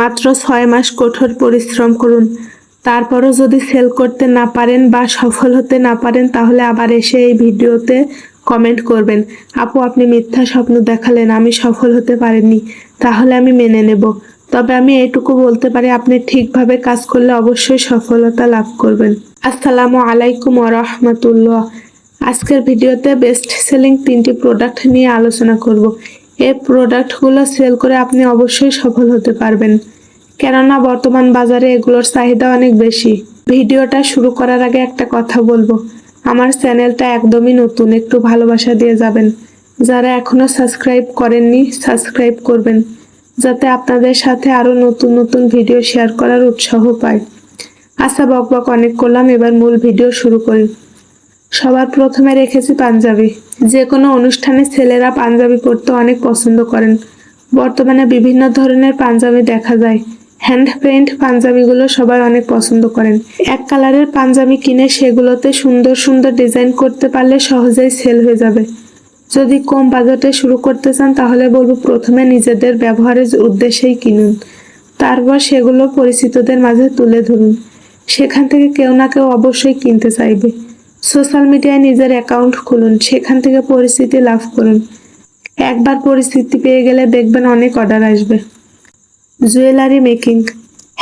মাত্র ছয় মাস কঠোর পরিশ্রম করুন। তারপরও যদি সেল করতে না পারেন বা সফল হতে না পারেন, তাহলে আবার এসে এই ভিডিওতে কমেন্ট করবেন। আপু, আপনি মিথ্যা স্বপ্ন দেখালেন, আমি সফল হতে পারিনি, তাহলে আমি মেনে নেব। তবে আমি এটুকু বলতে পারি, আপনি ঠিকভাবে কাজ করলে অবশ্যই সফলতা লাভ করবেন। আসসালামু আলাইকুম রহমতুল্লাহ আজকের ভিডিওতে বেস্ট সেলিং তিনটি প্রোডাক্ট নিয়ে আলোচনা করব। এই প্রোডাক্টগুলো সেল করে আপনি অবশ্যই সফল হতে পারবেন। কেননা বর্তমান বাজারে এগুলোর চাহিদা অনেক বেশি। ভিডিওটা শুরু করার আগে একটা কথা বলব। আমার চ্যানেলটা একদমই নতুন, একটু ভালোবাসা দিয়ে যাবেন। যারা এখনও সাবস্ক্রাইব করেননি, সাবস্ক্রাইব করবেন। যাতে আপনাদের সাথে আরও নতুন নতুন ভিডিও শেয়ার করার উৎসাহ পাই। আচ্ছা বক বক, অনেক করলাম। এবার মূল ভিডিও শুরু করি। সবার প্রথমে রেখেছি পাঞ্জাবি। যে কোনো অনুষ্ঠানে ছেলেরা পাঞ্জাবি পরতে অনেক পছন্দ করেন। বর্তমানে বিভিন্ন ধরনের পাঞ্জাবি দেখা যায়। হ্যান্ড পেইন্ট পাঞ্জাবিগুলো সবাই অনেক পছন্দ করেন। এক কালারের পাঞ্জাবি কিনে সেগুলোতে সুন্দর সুন্দর ডিজাইন করতে পারলে সহজেই সেল হয়ে যাবে। যদি কম বাজেটে শুরু করতে চান, তাহলে বলব প্রথমে নিজেদের ব্যবহারের উদ্দেশ্যেই কিনুন। তারপর সেগুলো পরিচিতদের মাঝে তুলে ধরুন। সেখান থেকে কেউ না কেউ অবশ্যই কিনতে চাইবে। সোশ্যাল মিডিয়ায় নিজের অ্যাকাউন্ট খুলুন, সেখান থেকে পরিস্থিতি লাভ করুন। একবার পরিস্থিতি পেয়ে গেলে দেখবেন অনেক অর্ডার আসবে। জুয়েলারি মেকিং,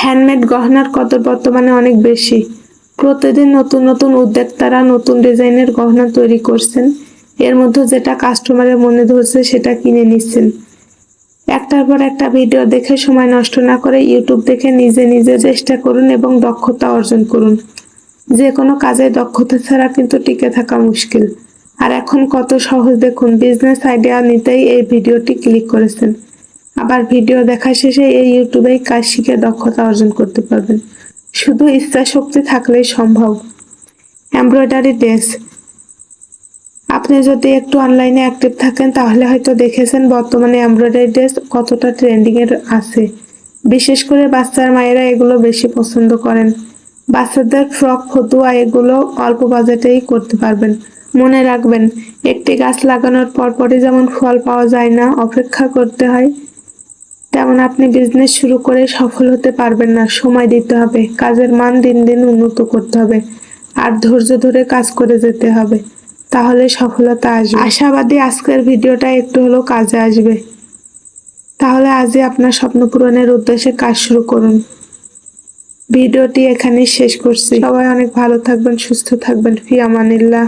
হ্যান্ডমেড গহনার কদর বর্তমানে অনেক বেশি। প্রতিদিন নতুন নতুন উদ্যোক্তারা নতুন ডিজাইনের গহনা তৈরি করছেন। এর মধ্যে যেটা কাস্টমারের মনে ধরছে সেটা কিনে নিচ্ছেন। একটার পর একটা ভিডিও দেখে সময় নষ্ট না করে ইউটিউব দেখে নিজে নিজে চেষ্টা করুন এবং দক্ষতা অর্জন করুন। যে কোনো কাজে দক্ষতা ছাড়া কিন্তু টিকে থাকা মুশকিল। আর এখন কত সহজ দেখুন বিজনেস আইডিয়া নিতেই এই ভিডিওটি ক্লিক করেছেন। আবার ভিডিও দেখা শেষে এই ইউটিউবেই কাজ শিখে দক্ষতা অর্জন করতে পারবেন। শুধু ইচ্ছা শক্তি থাকলেই সম্ভব। এমব্রয়ডারি ড্রেস আপনি যদি একটু অনলাইনে অ্যাক্টিভ থাকেন, তাহলে হয়তো দেখেছেন বর্তমানে এমব্রয়ডারি ড্রেস কতটা ট্রেন্ডিংয়ের আছে। বিশেষ করে বাচ্চার মায়েরা এগুলো বেশি পছন্দ করেন। বাচ্চাদের ফ্রক, ফতুয়া এগুলো অল্প বাজেটেই করতে পারবেন। মনে রাখবেন, একটি গাছ লাগানোর পরপরই যেমন ফল পাওয়া যায় না, অপেক্ষা করতে হয়, তেমন আপনি বিজনেস শুরু করে সফল হতে পারবেন না। সময় দিতে হবে, কাজের মান দিন দিন উন্নত করতে হবে, আর ধৈর্য ধরে কাজ করে যেতে হবে, তাহলে সফলতা আসবে। আশাবাদী আজকের ভিডিওটা একটু হলেও কাজে আসবে। তাহলে আজই আপনার স্বপ্ন পূরণের উদ্দেশ্যে কাজ শুরু করুন। ভিডিওটি এখানে শেষ করছি। সবাই অনেক ভালো থাকবেন সুস্থ থাকবেন। ফি আমানিল্লাহ।